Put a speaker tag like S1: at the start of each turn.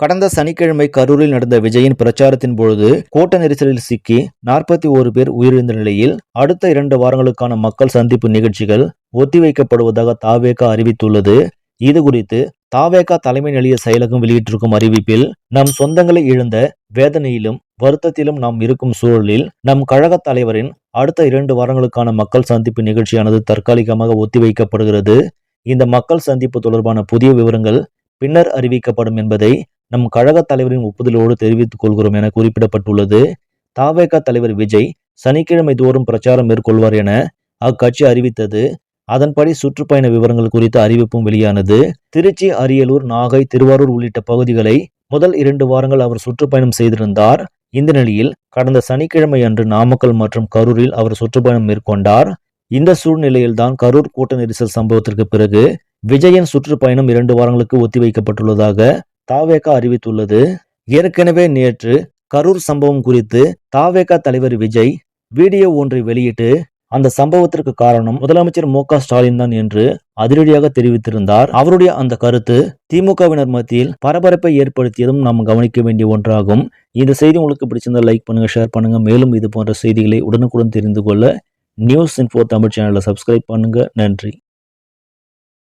S1: கடந்த சனிக்கிழமை கரூரில் நடந்த விஜயின் பிரச்சாரத்தின் பொழுது கூட்ட நெரிசலில் சிக்கி நாற்பத்தி ஓரு பேர் உயிரிழந்த நிலையில் அடுத்த இரண்டு வாரங்களுக்கான மக்கள் சந்திப்பு நிகழ்ச்சிகள் ஒத்திவைக்கப்படுவதாக தாவேகா அறிவித்துள்ளது. இது குறித்து தாவேகா தலைமை நிலைய செயலகம் வெளியிட்டிருக்கும் அறிவிப்பில் நம் சொந்தங்களை இழந்த வேதனையிலும் வருத்தத்திலும் நாம் இருக்கும் சூழலில் நம் கழக தலைவரின் அடுத்த இரண்டு வாரங்களுக்கான மக்கள் சந்திப்பு நிகழ்ச்சியானது தற்காலிகமாக ஒத்திவைக்கப்படுகிறது. இந்த மக்கள் சந்திப்பு தொடர்பான புதிய விவரங்கள் பின்னர் அறிவிக்கப்படும் என்பதை நம் கழக தலைவரின் ஒப்புதலோடு தெரிவித்துக் கொள்கிறோம் என குறிப்பிடப்பட்டுள்ளது. தாவேகா தலைவர் விஜய் சனிக்கிழமை தோறும் பிரச்சாரம் மேற்கொள்வார் என அக்கட்சி அறிவித்தது. அதன்படி சுற்றுப்பயண விவரங்கள் குறித்த அறிவிப்பும் வெளியானது. திருச்சி அரியலூர் நாகை திருவாரூர் உள்ளிட்ட பகுதிகளை முதல் இரண்டு வாரங்கள் அவர் சுற்றுப்பயணம் செய்திருந்தார். இந்த நிலையில் கடந்த சனிக்கிழமை அன்று நாமக்கல் மற்றும் கரூரில் அவர் சுற்றுப்பயணம் மேற்கொண்டார். இந்த சூழ்நிலையில்தான் கரூர் கூட்ட நெரிசல் சம்பவத்திற்கு பிறகு விஜயன் சுற்றுப்பயணம் இரண்டு வாரங்களுக்கு ஒத்திவைக்கப்பட்டுள்ளதாக தாவேகா அறிவித்துள்ளது. ஏற்கனவே நேற்று கரூர் சம்பவம் குறித்து தாவேகா தலைவர் விஜய் வீடியோ ஒன்றை வெளியிட்டு அந்த சம்பவத்திற்கு காரணம் முதலமைச்சர் மு ஸ்டாலின் தான் என்று அதிரடியாக தெரிவித்திருந்தார். அவருடைய அந்த கருத்து திமுகவினர் மத்தியில் பரபரப்பை ஏற்படுத்தியதும் நாம் கவனிக்க வேண்டிய ஒன்றாகும். இந்த செய்தி உங்களுக்கு பிடிச்சிருந்தா லைக் பண்ணுங்க ஷேர் பண்ணுங்க. மேலும் இது போன்ற செய்திகளை உடனுக்குடன் தெரிந்து கொள்ள நியூஸ் இன்ஃபோ தமிழ் சேனலை சப்ஸ்கிரைப் பண்ணுங்க. நன்றி.